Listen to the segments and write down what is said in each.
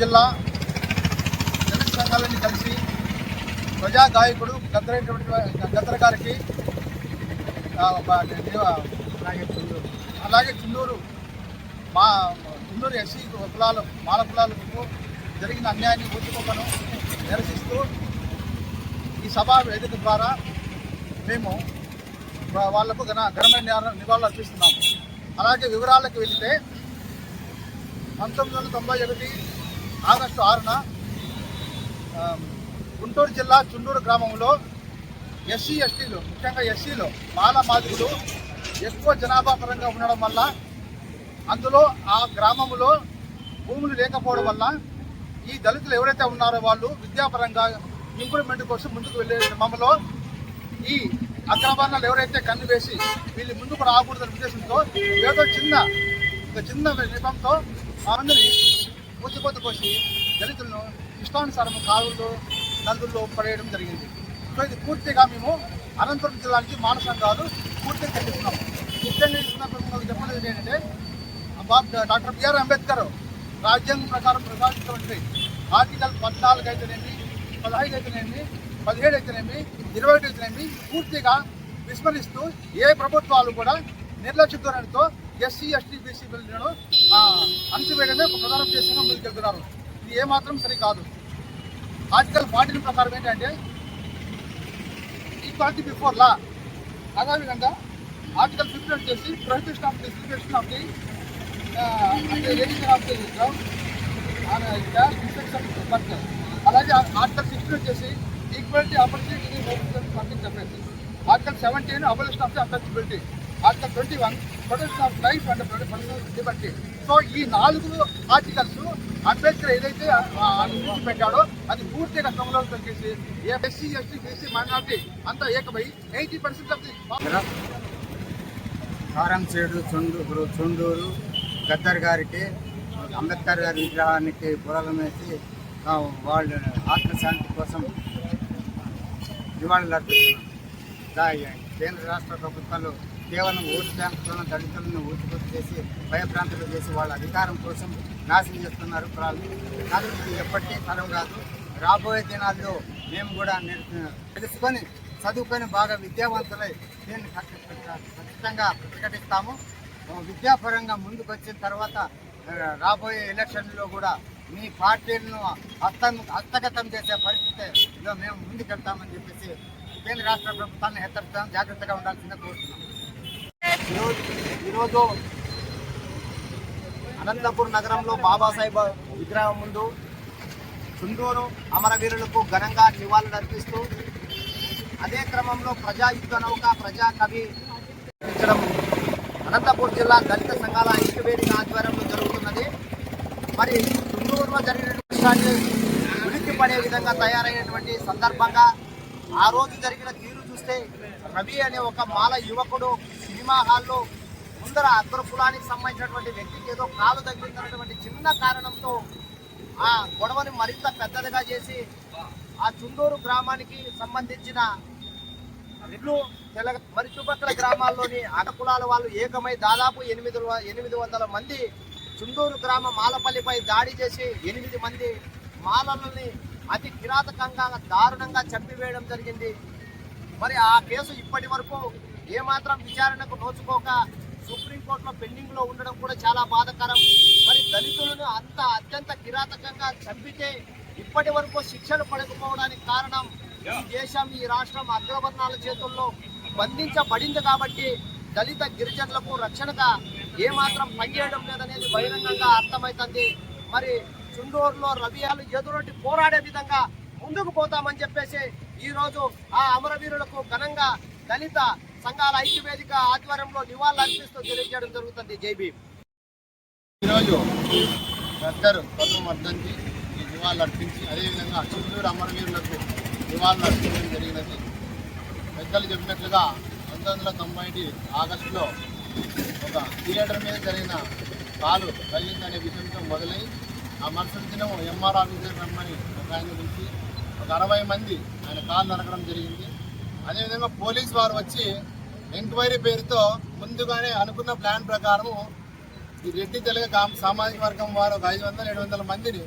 జిల్లా దళిత సంఘాలన్నీ కలిసి ప్రజా గాయకుడు గద్దరైనటువంటి గద్దర గారికి అలాగే చిన్నూరు మా చిన్నూరు ఎస్సీ కులాలు మాల కులాలకు జరిగిన అన్యాయాన్ని ఊచుకోకను నిరసిస్తూ ఈ సభా వేదిక ద్వారా మేము వాళ్ళకు ఘన ఘనమైన నివాళులు అర్పిస్తున్నాము. అలాగే వివరాలకు వెళితే పంతొమ్మిది వందల తొంభై ఒకటి ఆగస్టు ఆరున గుంటూరు జిల్లా చుండూరు గ్రామంలో ఎస్సీ ఎస్టీలు ముఖ్యంగా ఎస్సీలు మాల మాదిగులు ఎక్కువ జనాభా పరంగా ఉండడం వల్ల అందులో ఆ గ్రామంలో భూములు లేకపోవడం వల్ల ఈ దళితులు ఎవరైతే ఉన్నారో వాళ్ళు విద్యాపరంగా ఇంప్రూవ్మెంట్ కోసం ముందుకు వెళ్ళే క్రమంలో ఈ అగ్రవర్ణాలు ఎవరైతే కన్ను వేసి వీళ్ళు ముందుకు రాకూడదనే ఉద్దేశంతో ఏదో చిన్న ఒక చిన్న నిపంతో అందరినీ పూచిపోత కోసి దళితులను ఇష్టానుసారం కాలువల్లో నదుల్లో పడేయడం జరిగింది. సో ఇది పూర్తిగా మేము అనంతపురం జిల్లా నుంచి సంఘాలు పూర్తిగా ఖండిస్తున్నాం. ముఖ్యంగా సందర్భంగా చెప్పలేదు ఏంటంటే డాక్టర్ బిఆర్ అంబేద్కర్ రాజ్యాంగం ప్రకారం ప్రసాదించినటువంటి ఆర్టికల్ పద్నాలుగు అయితేనేమి పదహైదు అయితేనేమి పదిహేడు అయితేనేమి ఇరవై ఒకటి అయితేనేమి పూర్తిగా విస్మరిస్తూ ఏ ప్రభుత్వాలు కూడా నిర్లక్ష్య ధోరణితో ఎస్సీ ఎస్టీ బీసీ బిల్లులను అణచివేయడమే ఒక ప్రధాన ఉద్దేశంగా ముందుకెళ్తున్నారు ఇది ఏమాత్రం సరికాదు. ఆర్టికల్ ఫార్టీన్ ప్రకారం ఏంటంటే ఈక్వాలిటీ బిఫోర్ లా అదేవిధంగా ఆర్టికల్ ఫిఫ్టీన్ వచ్చేసి prohibition of discrimination of the అంటే ఆఫ్ ది ఇన్స్పెక్షన్ వర్క్ అలాగే ఆర్టికల్ సిక్స్టీన్ వచ్చేసి equality opportunity public article seventeen abolition of the untouchability article twenty one protection of life and personal liberty. So ఈ నాలుగు articles Ambedkar ఏదైతే అందించి పెట్టాడో అది పూర్తిగా క్రమంలో తగ్గించి ఎస్సీ ఎస్టీ బీసీ మైనార్టీ అంతా ఏకమై eighty percent of the Karamchedu Chundur Chundur Gaddar గారికి అంబేద్కర్ గారి విగ్రహానికి పురాణం వేసి వాళ్ళ ఆత్మశాంతి కోసం నివాళులు అర్పిస్తున్నాం. కేంద్ర రాష్ట్ర ప్రభుత్వాలు కేవలం ఓటు బ్యాంకులను దళితులను ఊచిపోటు చేసి భయభ్రాంతులు చేసి వాళ్ళ అధికారం కోసం నాశనం చేస్తున్నారు కులాలు కానీ ఇది ఎప్పటికీ తరం కాదు. రాబోయే దినాల్లో మేము కూడా తెలుసుకొని చదువుకొని బాగా విద్యావంతులై దీన్ని ఖచ్చితంగా ప్రకటిస్తాము విద్యాపరంగా ముందుకు వచ్చిన తర్వాత రాబోయే ఎలక్షన్లో కూడా మీ పార్టీలను హస్తం హస్తగతం చేసే పరిస్థితిలో మేము ముందుకెళ్తామని చెప్పేసి కేంద్ర రాష్ట్ర ప్రభుత్వాన్ని హెచ్చరిస్తాం. జాగ్రత్తగా ఉండాల్సిందే కోరుతున్నాం. ఈరోజు ఈరోజు అనంతపూర్ నగరంలో బాబాసాహెబ్ విగ్రహం ముందు చుండూరు అమరవీరులకు ఘనంగా నివాళులర్పిస్తూ అదే క్రమంలో ప్రజాయుద్ధ నౌక ప్రజా కవి అనంతపూర్ జిల్లా దళిత సంఘాల ఐక్యవేదిక ఆధ్వర్యంలో జరుగుతున్నది. మరి చుండూరులో జరిగిన విషయాన్ని ఉలిక్కి పడే విధంగా తయారైనటువంటి సందర్భంగా ఆ రోజు జరిగిన తీరు చూస్తే రవి అనే ఒక మాల యువకుడు సినిమా హాల్లో ముందర అగ్ర కులానికి సంబంధించినటువంటి వ్యక్తికి ఏదో కాలు తగిలిందన్నటువంటి చిన్న కారణంతో ఆ గొడవని మరింత పెద్దదిగా చేసి ఆ చుండూరు గ్రామానికి సంబంధించిన ఇల్లు తెల మరి చుట్టుపక్కల గ్రామాల్లోని అగ్ర కులాల వాళ్ళు ఏకమై దాదాపు ఎనిమిది ఎనిమిది వందల మంది చుండూరు గ్రామ మాలపల్లిపై దాడి చేసి ఎనిమిది మంది మాలలని అతి కిరాతకంగా దారుణంగా చంపివేయడం జరిగింది. మరి ఆ కేసు ఇప్పటి వరకు ఏమాత్రం విచారణకు నోచుకోక సుప్రీంకోర్టులో పెండింగ్లో ఉండడం కూడా చాలా బాధకరం. మరి దళితులను అంత అత్యంత కిరాతకంగా చంపితే ఇప్పటి వరకు శిక్షలు పడకపోవడానికి కారణం ఈ దేశం ఈ రాష్ట్రం అగ్రవర్ణాల చేతుల్లో బంధించబడింది కాబట్టి దళిత గిరిజనులకు రక్షణగా ఏమాత్రం పనిచేయడం లేదనేది బహిరంగంగా అర్థమవుతుంది. మరి చుండూరులో రవియాలు ఎదురొట్టి పోరాడే విధంగా ముందుకు పోతామని చెప్పేసి ఈ రోజు ఆ అమరవీరులకు ఘనంగా దళిత సంఘాల ఐక్యవేదిక ఆధ్వర్యంలో నివాళులర్పిస్తూ తెలియజేయడం జరుగుతుంది. జైబీ ఈరోజు గద్దరు పద్మ వర్ధంతి ఈ నివాళులర్పించి అదేవిధంగా చుట్టూరు అమరవీరులకు నివాళులర్పించడం జరిగినది. పెద్దలు చెప్పినట్లుగా పంతొమ్మిది వందల తొంభై ఆగస్టులో ఒక థియేటర్ మీద జరిగిన కాలు తగిలిందనే విషయంతో మొదలై ఆ మరుసటి దినం ఎంఆర్ ఆఫీసర్ రమ్మని ఒక ఆయన పిలిచి ఒక అరవై మంది ఆయన కాలు నరకడం జరిగింది. అదేవిధంగా పోలీస్ వారు వచ్చి ఎంక్వైరీ పేరుతో ముందుగానే అనుకున్న ప్లాన్ ప్రకారము ఈ రెడ్డి తెలుగు సామాజిక వర్గం వారు ఒక ఐదు వందల ఏడు వందల మందిని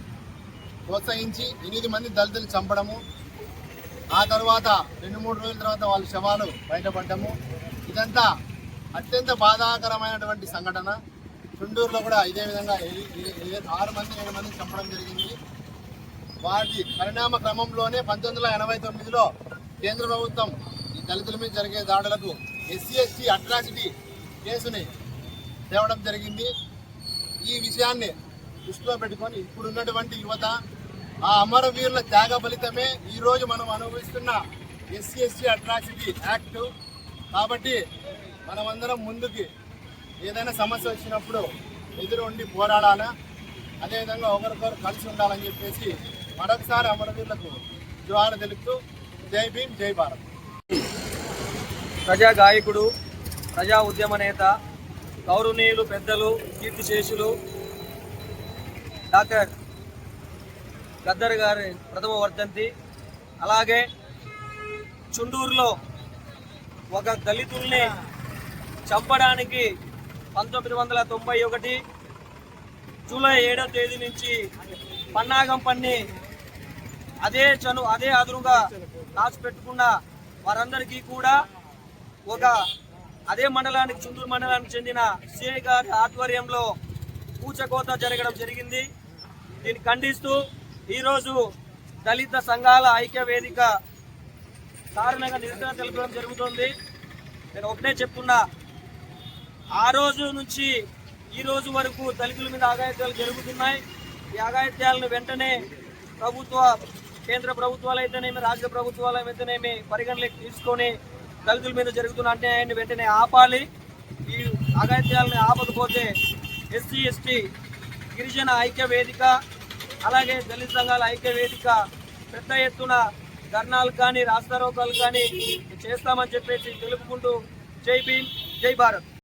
ప్రోత్సహించి ఎనిమిది మంది దళితులు చంపడము. ఆ తర్వాత రెండు మూడు రోజుల తర్వాత వాళ్ళ శవాలు బయటపడ్డము. ఇదంతా అత్యంత బాధాకరమైనటువంటి సంఘటన. చుండూరులో కూడా ఇదే విధంగా ఆరు మంది ఏడు మంది చంపడం జరిగింది. వాటి పరిణామ క్రమంలోనే పంతొమ్మిది వందల ఎనభై తొమ్మిదిలో కేంద్ర ప్రభుత్వం ఈ దళితుల మీద జరిగే దాడులకు ఎస్సీ ఎస్టీ అట్రాసిటీ కేసుని తేవడం జరిగింది. ఈ విషయాన్ని దృష్టిలో పెట్టుకొని ఇప్పుడున్నటువంటి యువత ఆ అమరవీరుల త్యాగ ఫలితమే ఈరోజు మనం అనుభవిస్తున్న ఎస్సీ ఎస్టీ అట్రాసిటీ యాక్ట్. కాబట్టి మనమందరం ముందుకి ఏదైనా సమస్య వచ్చినప్పుడు ఎదురు ఉండి పోరాడాలా? అదేవిధంగా ఒకరికొకరు కలిసి ఉండాలని చెప్పేసి మరొకసారి అమరవీరులకు జోహారు తెలుపుతూ జై భీమ్ జై భారత్. ప్రజా గాయకుడు ప్రజా ఉద్యమ నేత గౌరవనీయులు పెద్దలు కీర్తిశేషులు డాక్టర్ గద్దర్ గారి ప్రథమ వర్ధంతి అలాగే చుండూరులో ఒక దళితుల్ని చంపడానికి పంతొమ్మిది వందల తొంభై ఒకటి జూలై ఏడో తేదీ నుంచి పన్నాగం పన్ని అదే చను అదే అదురుగా దాచిపెట్టుకున్న వారందరికీ కూడా ఒక అదే మండలానికి చుందూరు మండలానికి చెందిన సిఐ గారి ఆధ్వర్యంలో కూచకోత జరగడం జరిగింది. దీన్ని ఖండిస్తూ ఈరోజు దళిత సంఘాల ఐక్య వేదిక కారణంగా నిరసన తెలపడం జరుగుతుంది. నేను ఒకటే చెప్తున్నా ఆ రోజు నుంచి ఈ రోజు వరకు దళితుల మీద ఆగాయిత్యాలు జరుగుతున్నాయి. ఈ ఆగాయిత్యాలను వెంటనే ప్రభుత్వ కేంద్ర ప్రభుత్వాలు అయితేనేమి రాష్ట్ర ప్రభుత్వాలు అయితేనేమి పరిగణలోకి తీసుకొని దళితుల మీద జరుగుతున్న అన్యాయాన్ని వెంటనే ఆపాలి. ఈ ఆగాయిత్యాలను ఆపకపోతే ఎస్సీ ఎస్టీ గిరిజన ఐక్య వేదిక అలాగే దళిత సంఘాల ఐక్య వేదిక పెద్ద ఎత్తున ధర్నాలు కానీ రాస్తారోకాలు కానీ చేస్తామని చెప్పేసి తెలుపుకుంటూ జై భీమ్ జై భారత్.